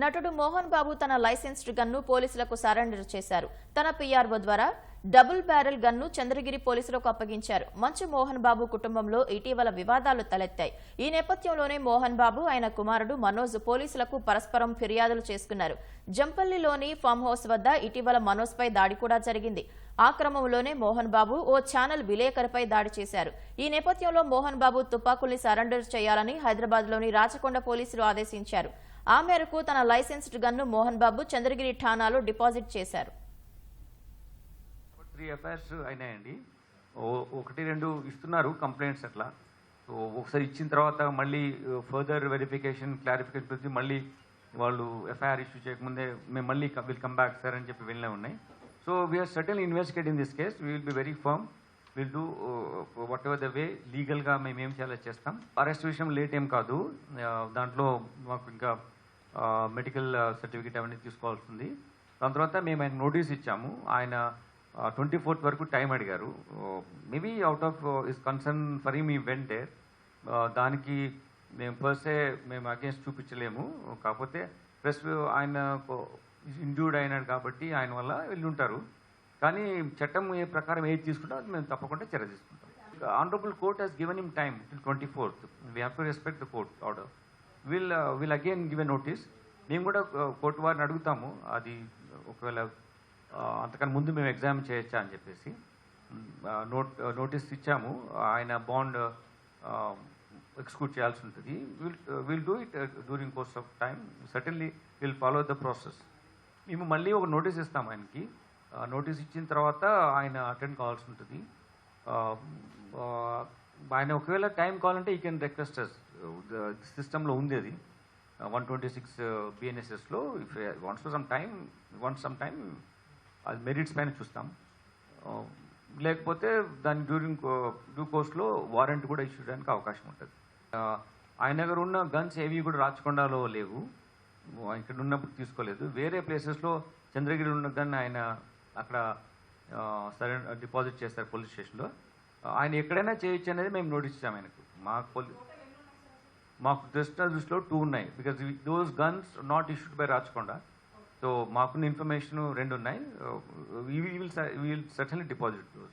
నటుడు మోహన్ బాబు తన licensed gun పోలీసులకు సరెండర్ చేశారు. తన పీఆర్ఓ ద్వారా డబుల్ బ్యారెల్ గన్ను చంద్రగిరి పోలీసులకు అప్పగించారు. మంచు మోహన్ బాబు కుటుంబంలో ఇటీవల వివాదాలు తలెత్తాయి. ఈ నేపథ్యంలోనే మోహన్ బాబు ఆయన కుమారుడు మనోజ్ పోలీసులకు పరస్పరం ఫిర్యాదులు చేసుకున్నారు. జంపల్లిలోని ఫామ్ హౌస్ వద్ద ఇటీవల మనోజ్పై దాడి కూడా జరిగింది. ఆ క్రమంలోనే మోహన్ బాబు ఓ ఛానల్ విలేకరిపై దాడి చేశారు. ఈ నేపథ్యంలో మోహన్ బాబు తుపాకుల్ని సరెండర్ చేయాలని హైదరాబాద్లోని రాచకొండ పోలీసులు ఆదేశించారు. ఆ మేరకు తన లైసెన్స్డ్ గన్ను మోహన్ బాబు చంద్రగిరి ఠాణాలో డిపాజిట్ చేశారు. త్రీ ఎఫ్ఐఆర్స్ అయినాయండి. ఓ- ఒకటి రెండు ఇస్తున్నారు కంప్లైంట్స్ అట్లా. సో ఒకసారి ఇచ్చిన తర్వాత మళ్ళీ ఫర్దర్ వెరిఫికేషన్ క్లారిఫికేషన్ గురించి మళ్ళీ వాళ్ళు ఎఫ్ఐఆర్ ఇష్యూ చేయకముందే మేము మళ్ళీ విల్ కమ్ బ్యాక్ సార్ అని చెప్పి వెళ్ళే ఉన్నాయి. So we're certain investigating this case we will be very firm will do whatever the way లీగల్గా మేము ఏం చేయాలో చేస్తాం. అరెస్ట్ విషయం లేట్ ఏం కాదు. దాంట్లో మాకు ఇంకా మెడికల్ సర్టిఫికేట్ అవన్నీ తీసుకోవాల్సింది. దాని తర్వాత మేము ఆయన నోటీస్ ఇచ్చాము. ఆయన ట్వంటీ ఫోర్త్ వరకు టైం అడిగారు. Maybe out of is concern for ఈ మీ వెంటే దానికి మేము పర్సే మేము అగేన్స్ట్ చూపించలేము. కాకపోతే ప్లస్ ఆయన ఇండ్యూర్డ్ అయినాడు కాబట్టి ఆయన వల్ల వెళ్ళుంటారు. కానీ చట్టం ఏ ప్రకారం ఏది తీసుకుంటా అది మేము తప్పకుండా చర్య తీసుకుంటాం. Honourable court has given him time till twenty fourth we have to respect the court order will will again give a notice మేము కూడా uh, కోర్టు వారిని అడుగుతాము. అది ఒకవేళ uh, అంతకన్నా ముందు మేము ఎగ్జామ్ చేయొచ్చా అని చెప్పేసి. Mm, uh, నోట్ నోటీస్ ఇచ్చాము. ఆయన బాండ్ ఎక్స్క్యూట్ చేయాల్సి ఉంటుంది. Will will do it during course of time certainly will follow the process మేము మళ్ళీ ఒక నోటీస్ ఇస్తాం ఆయనకి. నోటీస్ ఇచ్చిన తర్వాత ఆయన అటెండ్ కావాల్సి ఉంటుంది. ఆయన ఒకవేళ టైం కావాలంటే ఈ కెన్ రిక్వెస్ట్ సిస్టంలో ఉంది అది. One twenty six బిఎన్ఎస్ఎస్లో if once some time once some time అది మెరిట్స్ పైన చూస్తాం. లేకపోతే దాని డ్యూరింగ్ డ్యూ కోర్స్లో వారెంట్ కూడా ఇష్యూ చేయడానికి అవకాశం ఉంటుంది. ఆయన దగ్గర ఉన్న గన్స్ ఏవి కూడా రాచకొండలో లేవు. ఇక్కడ ఉన్నప్పుడు తీసుకోలేదు. వేరే ప్లేసెస్లో చంద్రగిరి ఉన్న గన్ ఆయన అక్కడ సరే డిపాజిట్ చేస్తారు పోలీస్ స్టేషన్లో ఆయన ఎక్కడైనా చేయొచ్చు అనేది మేము నోటీస్ ఇచ్చాము ఆయనకు. మా పోలీ మాకు జస్ట్ దృష్టిలో టూ ఉన్నాయి. Because those guns not issued by Rachakonda so మాకున్న ఇన్ఫర్మేషన్ రెండు ఉన్నాయి. Will will certainly deposit those